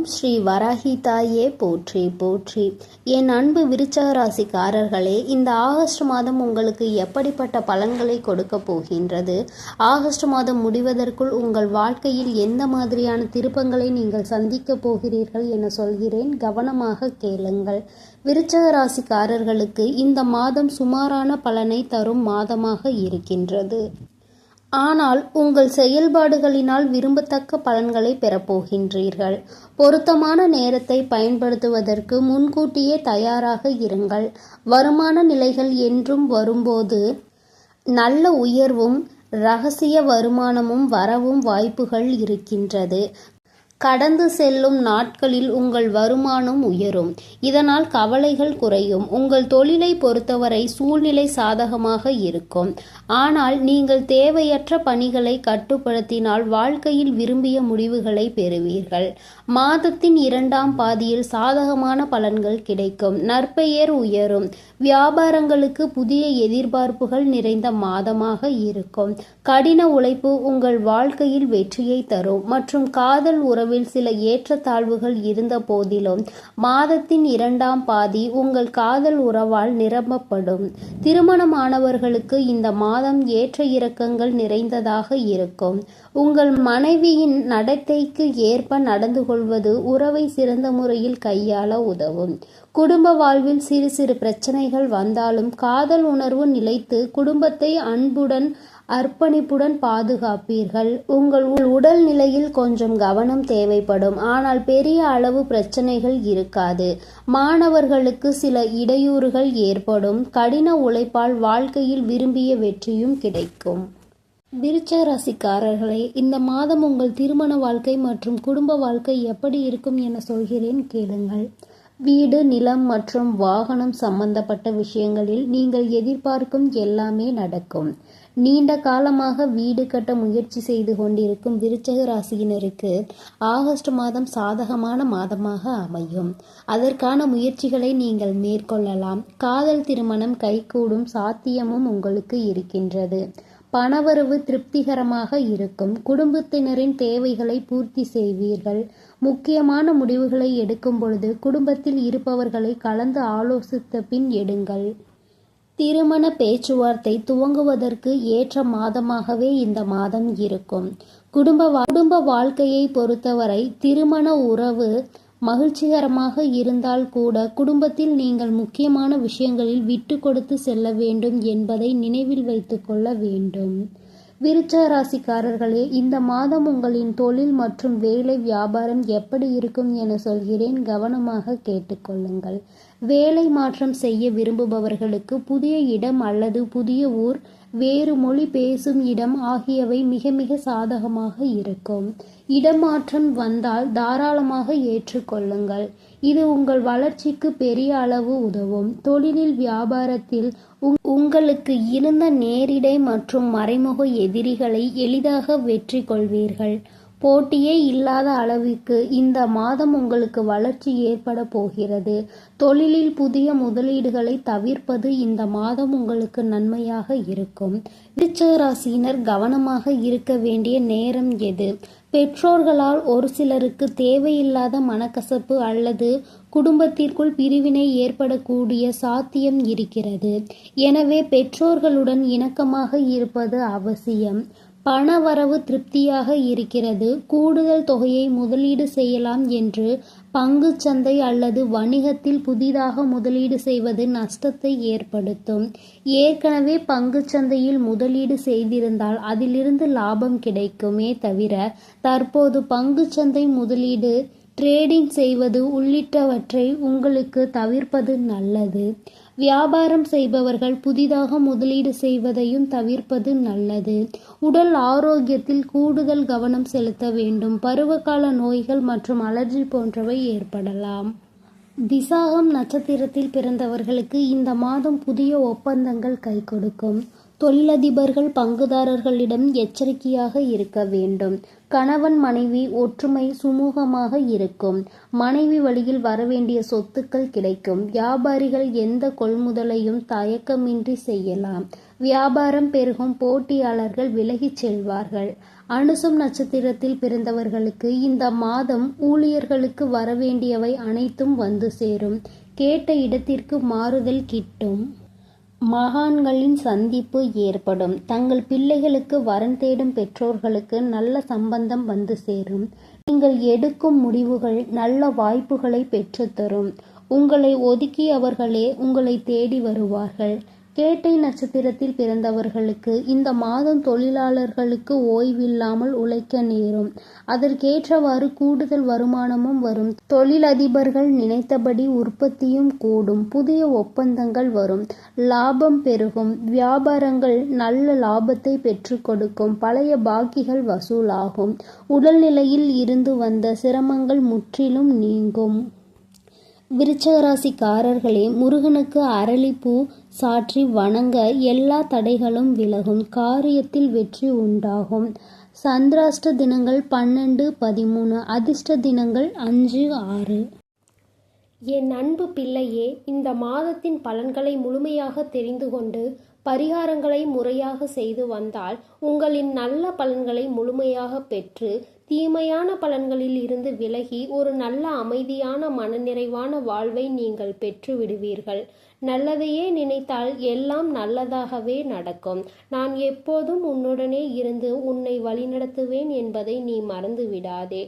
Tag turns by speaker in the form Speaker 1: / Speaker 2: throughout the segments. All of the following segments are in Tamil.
Speaker 1: ஓம் ஸ்ரீ வராகி தாயே போற்றி போற்றி. என் அன்பு விருச்சக ராசிக்காரர்களே இந்த ஆகஸ்ட் மாதம் உங்களுக்கு எப்படிப்பட்ட பலன்களை கொடுக்க போகின்றது? ஆகஸ்ட் மாதம் முடிவதற்குள் உங்கள் வாழ்க்கையில் எந்த மாதிரியான திருப்பங்களை நீங்கள் சந்திக்க போகிறீர்கள் என சொல்கிறேன். கவனமாக கேளுங்கள். விருச்சக ராசிக்காரர்களுக்கு இந்த மாதம் சுமாரான பலனை தரும் மாதமாக இருக்கின்றது. ஆனால் உங்கள் செயல்பாடுகளினால் விரும்பத்தக்க பலன்களை பெறப்போகின்றீர்கள். பொருத்தமான நேரத்தை பயன்படுத்துவதற்கு முன்கூட்டியே தயாராக இருங்கள். வருமான நிலைகள் என்றும் வரும்போது நல்ல உயர்வும் ரகசிய வருமானமும் வரவும் வாய்ப்புகள் இருக்கின்றது. கடந்து செல்லும் நாட்களில் உங்கள் வருமானம் உயரும். இதனால் கவலைகள் குறையும். உங்கள் தொழிலை பொறுத்தவரை சூழ்நிலை சாதகமாக இருக்கும். ஆனால் நீங்கள் தேவையற்ற பணிகளை கட்டுப்படுத்தினால் வாழ்க்கையில் விரும்பிய முடிவுகளை பெறுவீர்கள். மாதத்தின் இரண்டாம் பாதியில் சாதகமான பலன்கள் கிடைக்கும். நற்பெயர் உயரும். வியாபாரங்களுக்கு புதிய எதிர்பார்ப்புகள் நிறைந்த மாதமாக இருக்கும். கடின உழைப்பு உங்கள் வாழ்க்கையில் வெற்றியை தரும். மற்றும் காதல் உறவில் சில ஏற்றத்தாழ்வுகள் இருந்த போதிலும் மாதத்தின் இரண்டாம் பாதி உங்கள் காதல் உறவால் நிரம்பப்படும் திருமணமானவர்களுக்கு இந்த மாதம் ஏற்ற இறக்கங்கள் நிறைந்ததாக இருக்கும். உங்கள் மனைவியின் நடத்தைக்கு ஏற்ப நடந்து கொள்வது உறவை சிறந்த முறையில் கையாள உதவும். குடும்ப வாழ்வில் சிறு சிறு பிரச்சனைகள் வந்தாலும் காதல் உணர்வு நிலைத்து குடும்பத்தை அன்புடன் அர்ப்பணிப்புடன் பாதுகாப்பீர்கள். உங்கள் உடல் நிலையில் கொஞ்சம் கவனம் தேவைப்படும். ஆனால் பெரிய அளவு பிரச்சனைகள் இருக்காது. மாணவர்களுக்கு சில இடையூறுகள் ஏற்படும். கடின உழைப்பால் வாழ்க்கையில் விரும்பிய வெற்றியும் கிடைக்கும். விருச்ச ராசிக்காரர்களே இந்த மாதம் உங்கள் திருமண வாழ்க்கை மற்றும் குடும்ப வாழ்க்கை எப்படி இருக்கும் என சொல்கிறேன் கேளுங்கள். வீடு நிலம் மற்றும் வாகனம் சம்பந்தப்பட்ட விஷயங்களில் நீங்கள் எதிர்பார்க்கும் எல்லாமே நடக்கும். நீண்ட காலமாக வீடு கட்ட முயற்சி செய்து கொண்டிருக்கும் விருச்சக ராசியினருக்கு ஆகஸ்ட் மாதம் சாதகமான மாதமாக அமையும். அதற்கான முயற்சிகளை நீங்கள் மேற்கொள்ளலாம். காதல் திருமணம் கைகூடும் சாத்தியமும் உங்களுக்கு இருக்கின்றது. பணவரவு திருப்திகரமாக இருக்கும். குடும்பத்தினரின் தேவைகளை பூர்த்தி செய்வீர்கள். முக்கியமான முடிவுகளை எடுக்கும் பொழுது குடும்பத்தில் இருப்பவர்களை கலந்து ஆலோசித்த பின் எடுங்கள். திருமண பேச்சுவார்த்தை துவங்குவதற்கு ஏற்ற மாதமாகவே இந்த மாதம் இருக்கும். குடும்ப குடும்ப வாழ்க்கையை பொறுத்தவரை திருமண உறவு மகிழ்ச்சிகரமாக இருந்தால் கூட குடும்பத்தில் நீங்கள் முக்கியமான விஷயங்களில் விட்டு கொடுத்து செல்ல வேண்டும் என்பதை நினைவில் வைத்துக்கொள்ள வேண்டும். விருச்ச ராசிக்காரர்களே இந்த மாதம் உங்களின் தொழில் மற்றும் வேலை வியாபாரம் எப்படி இருக்கும் என சொல்கிறேன். கவனமாக கேட்டுக்கொள்ளுங்கள். வேலை மாற்றம் செய்ய விரும்புபவர்களுக்கு புதிய இடம் அல்லது புதிய ஊர் வேறு மொழி பேசும் இடம் ஆகியவை மிக மிக சாதகமாக இருக்கும். இடமாற்றம் வந்தால் தாராளமாக ஏற்றுக்கொள்ளுங்கள் இது உங்கள் வளர்ச்சிக்கு பெரிய அளவு உதவும். தொழிலில் வியாபாரத்தில் உங்களுக்கு இருந்த நேரிடை மற்றும் மறைமுக எதிரிகளை எளிதாக வெற்றி கொள்வீர்கள் போட்டியே இல்லாத அளவிற்கு இந்த மாதம் உங்களுக்கு வளர்ச்சி ஏற்பட போகிறது. தொழிலில் புதிய முதலீடுகளை தவிர்ப்பது இந்த மாதம் உங்களுக்கு நன்மையாக இருக்கும். விருச்சகராசியினர் கவனமாக இருக்க வேண்டிய நேரம் எது? பெற்றோர்களால் ஒரு சிலருக்கு தேவையில்லாத மனக்கசப்பு அல்லது குடும்பத்திற்குள் பிரிவினை ஏற்படக்கூடிய சாத்தியம் இருக்கிறது. எனவே பெற்றோர்களுடன் இணக்கமாக இருப்பது அவசியம். பணவரவு திருப்தியாக இருக்கிறது. கூடுதல் தொகையை முதலீடு செய்யலாம் என்று சந்தை அல்லது வணிகத்தில் புதிதாக முதலீடு செய்வது நஷ்டத்தை ஏற்படுத்தும். ஏற்கனவே சந்தையில் முதலீடு செய்திருந்தால் அதிலிருந்து லாபம் கிடைக்குமே தவிர தற்போது சந்தை முதலீடு ட்ரேடிங் செய்வது உள்ளிட்டவற்றை உங்களுக்கு தவிர்ப்பது நல்லது. வியாபாரம் செய்பவர்கள் புதிதாக முதலீடு செய்வதையும் தவிர்ப்பது நல்லது. உடல் ஆரோக்கியத்தில் கூடுதல் கவனம் செலுத்த வேண்டும். பருவகால நோய்கள் மற்றும் அலர்ஜி போன்றவை ஏற்படலாம். விசாகம் நட்சத்திரத்தில் பிறந்தவர்களுக்கு இந்த மாதம் புதிய ஒப்பந்தங்கள் கை கொடுக்கும் தொழிலதிபர்கள் பங்குதாரர்களிடம் எச்சரிக்கையாக இருக்க வேண்டும். கணவன் மனைவி ஒற்றுமை சுமூகமாக இருக்கும். மனைவி வழியில் வரவேண்டிய சொத்துக்கள் கிடைக்கும். வியாபாரிகள் எந்த கொள்முதலையும் தயக்கமின்றி செய்யலாம். வியாபாரம் பெருகும் போட்டியாளர்கள் விலகிச் செல்வார்கள். அனுசம் நட்சத்திரத்தில் பிறந்தவர்களுக்கு இந்த மாதம் ஊழியர்களுக்கு வரவேண்டியவை அனைத்தும் வந்து சேரும். கேட்ட இடத்திற்கு மாறுதல் கிட்டும். மகான்களின் சந்திப்பு ஏற்படும். தங்கள் பிள்ளைகளுக்கு வரன் தேடும் பெற்றோர்களுக்கு நல்ல சம்பந்தம் வந்து சேரும். நீங்கள் எடுக்கும் முடிவுகள் நல்ல வாய்ப்புகளை பெற்றுத்தரும். உங்களை ஒதுக்கியவர்களே உங்களை தேடி வருவார்கள். கேட்டை நட்சத்திரத்தில் பிறந்தவர்களுக்கு இந்த மாதம் தொழிலாளர்களுக்கு ஓய்வில்லாமல் உழைக்க நேரும். அதற்கேற்றவாறு கூடுதல் வருமானமும் வரும். தொழிலதிபர்கள் நினைத்தபடி உற்பத்தியும் கூடும். புதிய ஒப்பந்தங்கள் வரும். லாபம் பெருகும். வியாபாரங்கள் நல்ல லாபத்தை பெற்றுக் கொடுக்கும். பழைய பாக்கிகள் வசூலாகும். உடல்நிலையில் இருந்து வந்த சிரமங்கள் முற்றிலும் நீங்கும். விருச்சகராசிக்காரர்களே முருகனுக்கு அரளிப்பூ சாற்றி வணங்க எல்லா தடைகளும் விலகும். காரியத்தில் வெற்றி உண்டாகும். சந்திராஷ்ட தினங்கள் பன்னெண்டு பதிமூணு அதிர்ஷ்ட தினங்கள் அஞ்சு ஆறு.
Speaker 2: என் அன்பு பிள்ளையே இந்த மாதத்தின் பலன்களை முழுமையாக தெரிந்து கொண்டு பரிகாரங்களை முறையாக செய்து வந்தால் உங்களின் நல்ல பலன்களை முழுமையாக பெற்று தீமையான பலன்களில் இருந்து விலகி ஒரு நல்ல அமைதியான மனநிறைவான வாழ்வை நீங்கள் பெற்று விடுவீர்கள். நல்லதையே நினைத்தால் எல்லாம் நல்லதாகவே நடக்கும். நான் எப்போதும் உன்னுடனே இருந்து உன்னை வழிநடத்துவேன் என்பதை நீ மறந்து விடாதே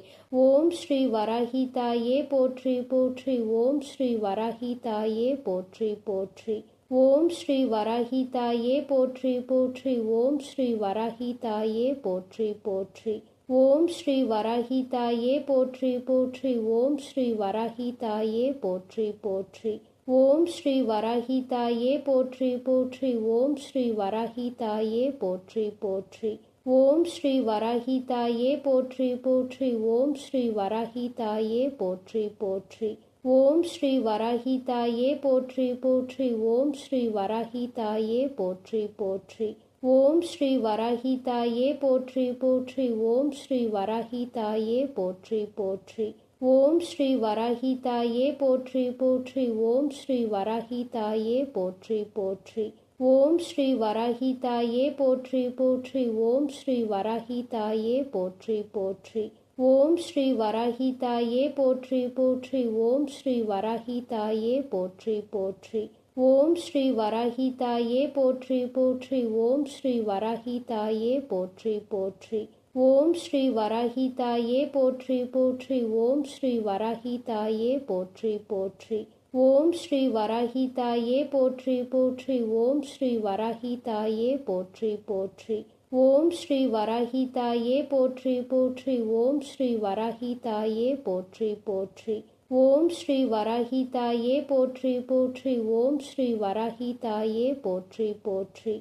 Speaker 2: ஓம் ஸ்ரீ வராகி தாயே போற்றி போற்றி. ஓம் ஸ்ரீ வராகி தாயே போற்றி போற்றி. ஓம் ஸ்ரீ வராகி தாயே போற்றி போற்றி. ஓம் ஸ்ரீ வராகி தாயே போற்றி போற்றி. ஓம் ஸ்ரீ வராகி தாயே போற்றி போற்றி. ஓம் ஸ்ரீ வராகி தாயே போற்றி போற்றி. ஓம் ஸ்ரீ வராகி தாயே போற்றி போற்றி. ஓம் ஸ்ரீ வராகி தாயே போற்றி போற்றி. ஓம் ஸ்ரீ வராகி தாயே போற்றி போற்றி. ஓம் ஸ்ரீ வராகி தாயே போற்றி போற்றி. ஓம் ஸ்ரீ வராகி தாயே போற்றி போற்றி. ஓம் ஸ்ரீ வராகி தாயே போற்றி போற்றி. ஓம் ஸ்ரீ வராகி தாயே போற்றி போற்றி. ஓம் ஸ்ரீ வராகி தாயே போற்றி போற்றி. ஓம் ஸ்ரீ வராகி தாயே போற்றி போற்றி. ஓம் ஸ்ரீ வராகி தாயே போற்றி போற்றி. ஓம் ஸ்ரீ வராகி தாயே போற்றி போற்றி. ஓம் ஸ்ரீ வராகி தாயே போற்றி போற்றி. ஓம் ஸ்ரீ வராகி தாயே போற்றி போற்றி. ஓம் ஸ்ரீ வராகி தாயே போற்றி போற்றி. ஓம் ஸ்ரீ வராகி தாயே போற்றி போற்றி. ஓம் ஸ்ரீ வராகி தாயே போற்றி போற்றி. ஓம் ஸ்ரீ வராகி தாயே போற்றி போற்றி. ஓம் ஸ்ரீ வராகி தாயே போற்றி போற்றி. ஓம் ஸ்ரீ வராகி தாயே போற்றி போற்றி. ஓம் ஸ்ரீ வராகி தாயே போற்றி போற்றி. ஓம் ஸ்ரீ வராகி தாயே போற்றி போற்றி. ஓம் ஸ்ரீ வராகி தாயே போற்றி போற்றி. ஓம் ஸ்ரீ வராகி தாயே போற்றி போற்றி. ஓம் ஸ்ரீ வராகி தாயே போற்றி போற்றி.